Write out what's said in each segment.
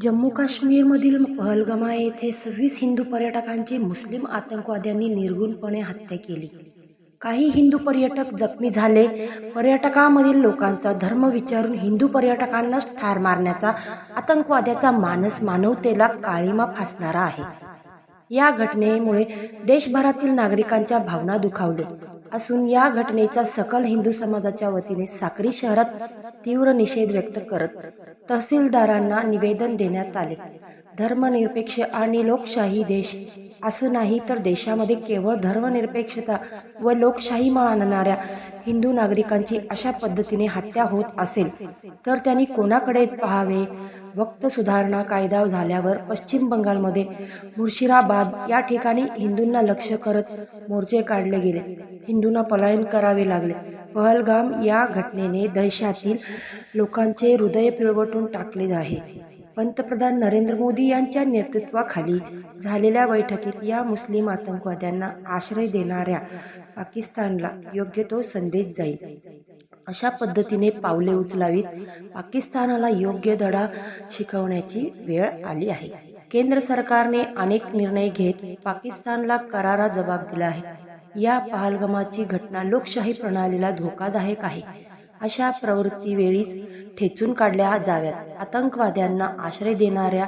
जम्मू काश्मीरमधील पहलगामा येथे सव्वीस हिंदू पर्यटकांची मुस्लिम आतंकवाद्यांनी निर्गुणपणे हत्या केली. काही हिंदू पर्यटक जखमी झाले. पर्यटकामधील लोकांचा धर्म विचारून हिंदू पर्यटकांना ठार मारण्याचा आतंकवाद्याचा मानस मानवतेला काळीमा फासणारा आहे. या घटनेमुळे देशभरातील नागरिकांच्या भावना दुखावले असून या घटनेचा सकल हिंदू समाजाच्या वतीने साक्री शहरात तीव्र निषेध व्यक्त करत तहसीलदारांना निवेदन देण्यात आले. धर्मनिरपेक्ष आणि लोकशाही देश. असं नाही तर देशामध्ये केवळ धर्मनिरपेक्षता व लोकशाही मानणाऱ्या हिंदू नागरिकांची अशा पद्धतीने हत्या होत असेल तर त्यांनी कोणाकडे पाहावे? वक्त सुधारणा कायदा झाल्यावर पश्चिम बंगालमध्ये मुर्शिदाबाद या ठिकाणी हिंदूंना लक्ष करत मोर्चे काढले गेले. हिंदूंना पलायन करावे लागले. पहलगाम या घटनेने देशातील लोकांचे हृदय पिळवटून टाकले आहे. पंतप्रधान नरेंद्र मोदी यांच्या नेतृत्वाखाली झालेल्या बैठकीत या मुस्लिम आतंकवाद्यांना आश्रय देणाऱ्या पाकिस्तानला योग्य तो संदेश जाईल. अशा पद्धतीने पावले उचलावीत पाकिस्तानाला योग्य धडा शिकवण्याची वेळ आली आहे. केंद्र सरकारने अनेक निर्णय घेत पाकिस्तानला करारा जबाब दिला आहे. या पहलगमाची घटना लोकशाही प्रणालीला धोकादायक आहे. अशा प्रवृत्तीवेळीच ठेचून काढल्या जाव्यात. आतंकवाद्यांना आश्रय देणाऱ्या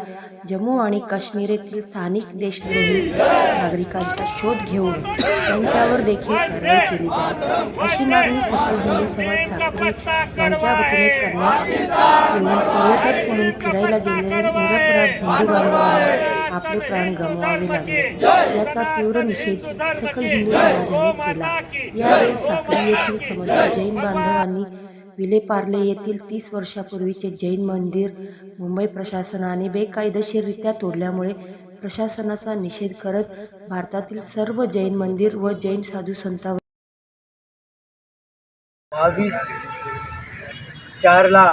जम्मू आणि काश्मीर येथील स्थानिक देशद्रोही नागरिकांचा शोध घेऊन त्यांच्यावर देखील कारवाई केली जाईल. अशी मागणी सकल हिंदू समाज साखरे यांच्या वतीने करण्यात येऊन पर्यटक म्हणून फिरायला गेलेल्या निरपराध हिंदू बांधवांना आपले प्राण गमवावे लागले. याचा तीव्र निषेध सकल हिंदू समाजाने केला. यावेळी साखरी येथील समस्त जैन बांधवांनी विलेपार्ले येथील तीस वर्षापूर्वीचे जैन मंदिर मुंबई प्रशासनाने बेकायदेशीररित्या तोडल्यामुळे प्रशासनाचा निषेध करत भारतातील सर्व जैन मंदिर व जैन साधू संतांवर बावीस चारला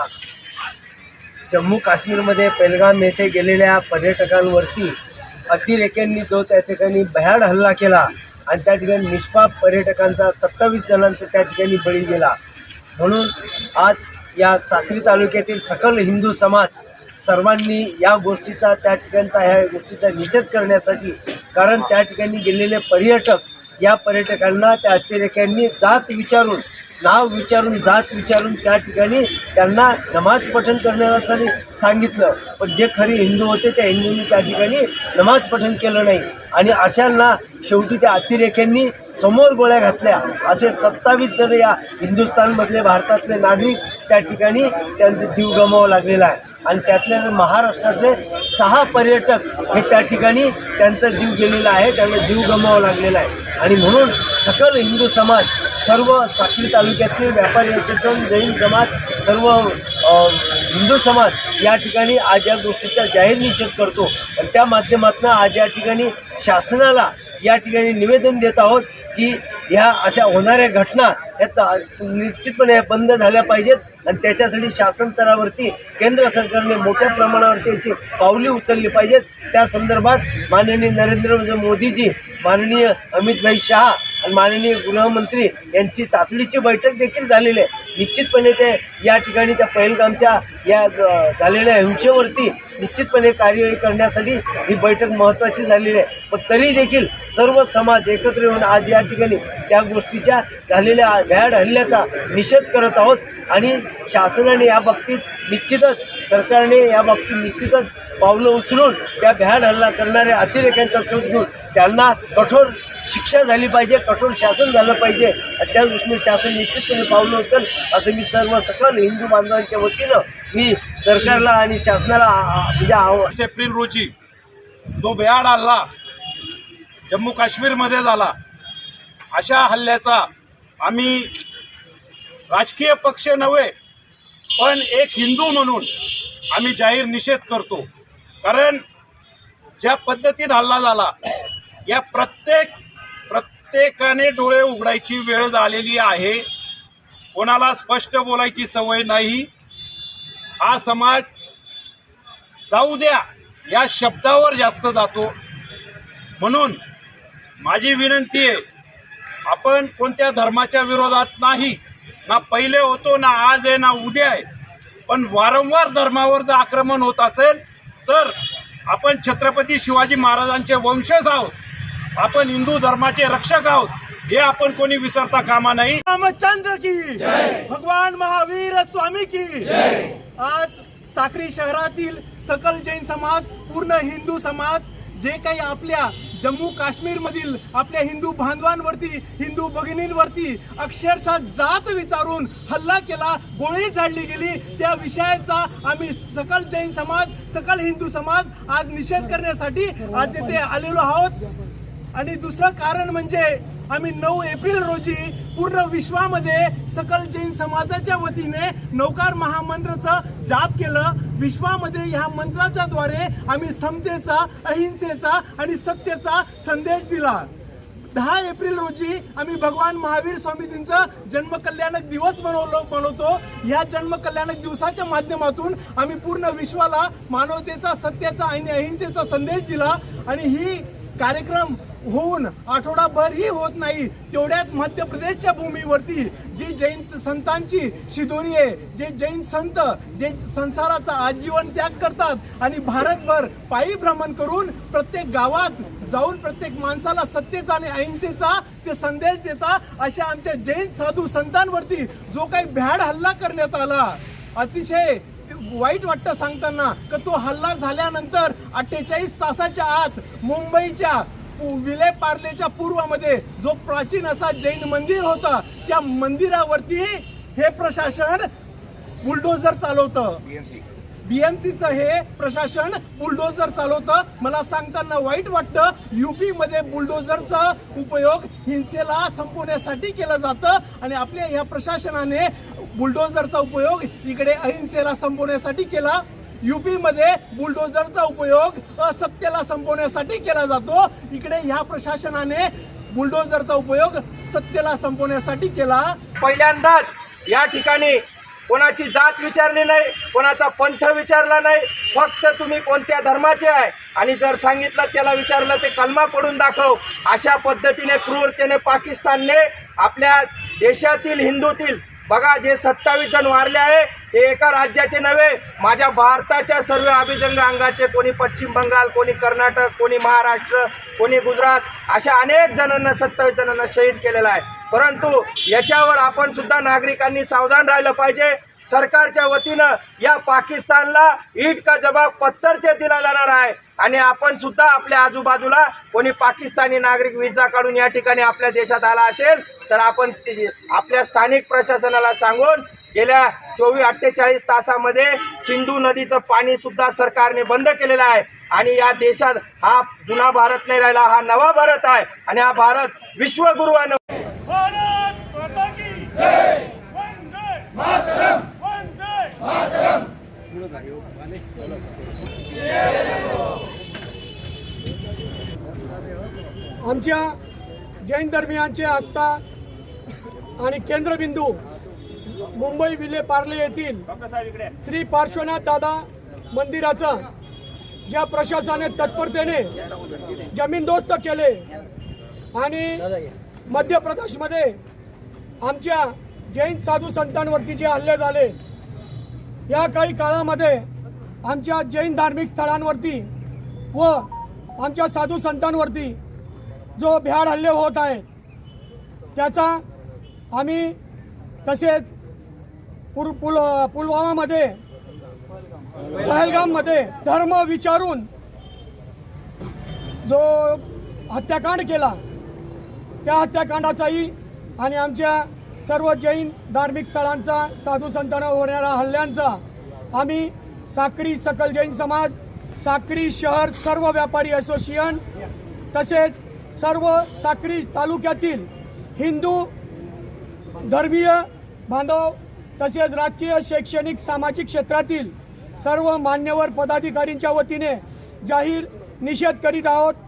जम्मू काश्मीरमध्ये पेलगाम येथे गेलेल्या पर्यटकांवरती अतिरेक्यांनी जो त्या ठिकाणी भयाड हल्ला केला आणि त्या ठिकाणी निष्पाप पर्यटकांचा सत्तावीस जणांचा त्या ठिकाणी बळी गेला. म्हणून आज या साक्री तालुक्यातील सकल हिंदू समाज सर्वांनी या गोष्टीचा त्या ठिकाणचा ह्या गोष्टीचा निषेध करण्यासाठी कारण त्या ठिकाणी गेलेले पर्यटक या पर्यटकांना त्या अतिरेक्यांनी जात विचारून नाव विचारून जात विचारून त्या ठिकाणी त्यांना नमाज पठण करण्यासाठी सांगितलं. पण जे खरे हिंदू होते त्या हिंदूंनी त्या ठिकाणी नमाज पठण केलं नाही. आणि अशांना शेवटी त्या अतिरेक्यांनी समोर गोळ्या घातल्या. असे सत्तावीस जण या हिंदुस्थानमधले भारतातले नागरिक त्या ठिकाणी त्यांचा जीव गमावा लागलेला आहे. आणि त्यातले महाराष्ट्रातले सहा पर्यटक हे त्या ठिकाणी त्यांचा जीव गेलेला आहे त्यांना जीव गमावा लागलेला आहे. आणि म्हणून सकल हिंदू समाज सर्व साखरी तालुक्यातले व्यापारी याच्यातून जैन समाज सर्व हिंदू समाज या ठिकाणी आज या गोष्टीचा जाहीर निषेध करतो. आणि त्या माध्यमातून आज या ठिकाणी शासनाला या ठिकाणी निवेदन देत आहोत की ह्या अशा होणाऱ्या घटना या निश्चितपणे बंद झाल्या पाहिजेत आणि त्याच्यासाठी शासन स्तरावरती केंद्र सरकारने मोठ्या प्रमाणावरती याची पावली उचलली पाहिजेत. त्या संदर्भात माननीय नरेंद्र मोदीजी माननीय अमितभाई शहा आणि माननीय गृहमंत्री यांची तातडीची बैठक देखील झालेली आहे. निश्चितपणे ते या ठिकाणी त्या पहिलगामच्या या झालेल्या हिंसेवरती निश्चितपणे कार्यवाही करण्यासाठी ही बैठक महत्त्वाची झालेली आहे. पण तरी देखील सर्व समाज एकत्र येऊन आज या ठिकाणी त्या गोष्टीच्या झालेल्या भ्याड हल्ल्याचा निषेध करत आहोत आणि शासनाने या बाबतीत निश्चितच सरकारने या बाबतीत निश्चितच पावलं उचलून त्या भ्याड हल्ला करणाऱ्या अतिरेक्यांचा शोध घेऊन त्यांना कठोर शिक्षा झाली पाहिजे कठोर शासन झालं पाहिजे. आणि त्या दृष्टीने शासन निश्चितपणे पावलं उचल असं मी सर्व सकल हिंदू बांधवांच्या वतीनं मी सरकारला आणि शासनाला म्हणजे आव एप्रिल रोजी जो भयाड हल्ला जम्मू काश्मीरमध्ये झाला अशा हल्ल्याचा आम्ही राजकीय पक्ष नव्हे पण एक हिंदू म्हणून आम्ही जाहीर निषेध करतो. कारण ज्या पद्धतीत हल्ला झाला या प्रत्येक प्रत्येकाने डोळे उघडायची वेळ झालेली आहे. कोणाला स्पष्ट बोलायची सवय नाही. हा समाज जाऊ द्या या शब्दावर जास्त जातो. म्हणून माझी विनंती आहे आपण कोणत्या धर्माच्या विरोधात नाही ना पहिले होतो ना आज आहे ना उद्या आहे. पण वारंवार धर्मावर जर आक्रमण होत असेल तर आपण छत्रपती शिवाजी महाराजांचे वंशज आहोत. आपण हिंदू धर्माचे रक्षक आहोत. हे आपण कोणी विसरता कामा नाही. रामचंद्र की भगवान महावीर स्वामी की आज साक्री शहरातील सकल जैन समाज पूर्ण हिंदू समाज जे काही आपल्या जम्मू काश्मीर मधील आपल्या हिंदू बांधवांवरती हिंदू भगिनींवरती अक्षरशः जात विचारून हल्ला केला गोळी झाडली गेली त्या विषयाचा आम्ही सकल जैन समाज सकल हिंदू समाज आज निषेध करण्यासाठी आज येथे आलेलो आहोत. आणि दुसरं कारण म्हणजे आम्ही नऊ एप्रिल रोजी पूर्ण विश्वामध्ये सकल जैन समाजाच्या वतीने नौकार महामंत्राचं जाप केलं. विश्वामध्ये ह्या मंत्राच्या द्वारे आम्ही समतेचा अहिंसेचा आणि सत्तेचा संदेश दिला. दहा एप्रिल रोजी आम्ही भगवान महावीर स्वामीजींचा जन्मकल्याणक दिवस मनवलो मनवतो. या जन्मकल्याणक दिवसाच्या माध्यमातून आम्ही पूर्ण विश्वाला मानवतेचा सत्याचा आणि अहिंसेचा संदेश दिला. आणि ही कार्यक्रम होऊन आठवडाभरही होत नाही तेवढ्यात मध्य प्रदेशच्या भूमीवरती जी जैन संतांची शिदोरी आहे जे जैन संत जे संसाराचा आजीवन त्याग करतात आणि भारतभर पायी भ्रमण करून प्रत्येक गावात जाऊन प्रत्येक माणसाला सत्तेचा आणि अहिंसेचा ते संदेश देता अशा आमच्या जैन साधू संतांवरती जो काही भ्याड हल्ला करण्यात आला अतिशय वाईट वाटतं सांगताना का तो हल्ला झाल्यानंतर अठ्ठेचाळीस तासाच्या आत मुंबईच्या विले पार्लेच्या पूर्वामध्ये जो प्राचीन असा जैन मंदिर होता त्या मंदिरावरती हे प्रशासन बुलडोझर चालवतं. बीएमसीचं हे प्रशासन बुलडोझर चालवतं. मला सांगताना वाईट वाटतं युपी मध्ये बुलडोझरचा उपयोग हिंसेला संपवण्यासाठी केला जातं आणि आपल्या या प्रशासनाने बुलडोझरचा उपयोग इकडे अहिंसेला संपवण्यासाठी केला. युपीमध्ये बुलडोझरचा उपयोग असत्याला संपवण्यासाठी केला जातो. इकडे ह्या प्रशासनाने बुलडोझरचा उपयोग सत्तेला संपवण्यासाठी केला. पहिल्यांदाच या ठिकाणी कोणाची जात विचारली नाही कोणाचा पंथ विचारला नाही. फक्त तुम्ही कोणत्या धर्माचे आहे? आणि जर सांगितलं त्याला विचारलं ते कलमा पडून दाखव. अशा पद्धतीने क्रूरतेने पाकिस्तानने आपल्या देशातील हिंदूतील बघा जे सत्तावीस जण वारले आहे ते एका राज्याचे नव्हे माझ्या भारताच्या सर्व अभिजंग अंगाचे कोणी पश्चिम बंगाल कोणी कर्नाटक कोणी महाराष्ट्र कोणी गुजरात अशा अनेक जणांना सत्तावीस जणांना शहीद केलेला आहे. परंतु याच्यावर आपण सुद्धा नागरिकांनी सावधान राहिलं पाहिजे. सरकारच्या वतीनं या पाकिस्तानला ईट का जबाब पत्तरचे दिला जाणार आहे. आणि आपण सुद्धा आपल्या आजूबाजूला कोणी पाकिस्तानी नागरिक विजा काढून या ठिकाणी आपल्या देशात आला असेल तर आपण आपल्या स्थानिक प्रशासनाला सांगून गेल्या चोवीस अठ्ठेचाळीस तासामध्ये सिंधू नदीचं पाणी सुद्धा सरकारने बंद केलेलं आहे. आणि या देशात हा जुना भारत नाही राहिला हा नवा भारत आहे. आणि हा भारत विश्वगुरु आहे भारत माता की जय. वंदे मातरम. आमच्या जैन धर्मियांचे आस्था आणि केंद्रबिंदू मुंबई विले पार्ले येथील श्री पार्श्वनाथ दादा मंदिराचं ज्या प्रशासनाने तत्परतेने जमीनदोस्त केले आणि मध्य प्रदेशमध्ये आमच्या जैन साधू संतांवरती जे हल्ले झाले या काही काळामध्ये आमच्या जैन धार्मिक स्थळांवरती व आमच्या साधू संतांवरती जो भ्याड हल्ले होत आहेत त्याचा आम्ही तसेच पुल पुल पुलवामामध्ये पहलगाममध्ये धर्म विचारून जो हत्याकांड केला त्या हत्याकांडाचाही आणि आमच्या सर्व जैन धार्मिक स्थळांचा साधू संतांना होणाऱ्या हल्ल्यांचा आम्ही साक्री सकल जैन समाज साक्री शहर सर्व व्यापारी असोसिएशन तसेच सर्व साक्री तालुक्यातील हिंदू धर्मीय बांधव तसेच राजकीय शैक्षणिक सामाजिक क्षेत्रातील सर्व मान्यवर पदाधिकारींच्या वतीने जाहीर निषेध करीत आहोत.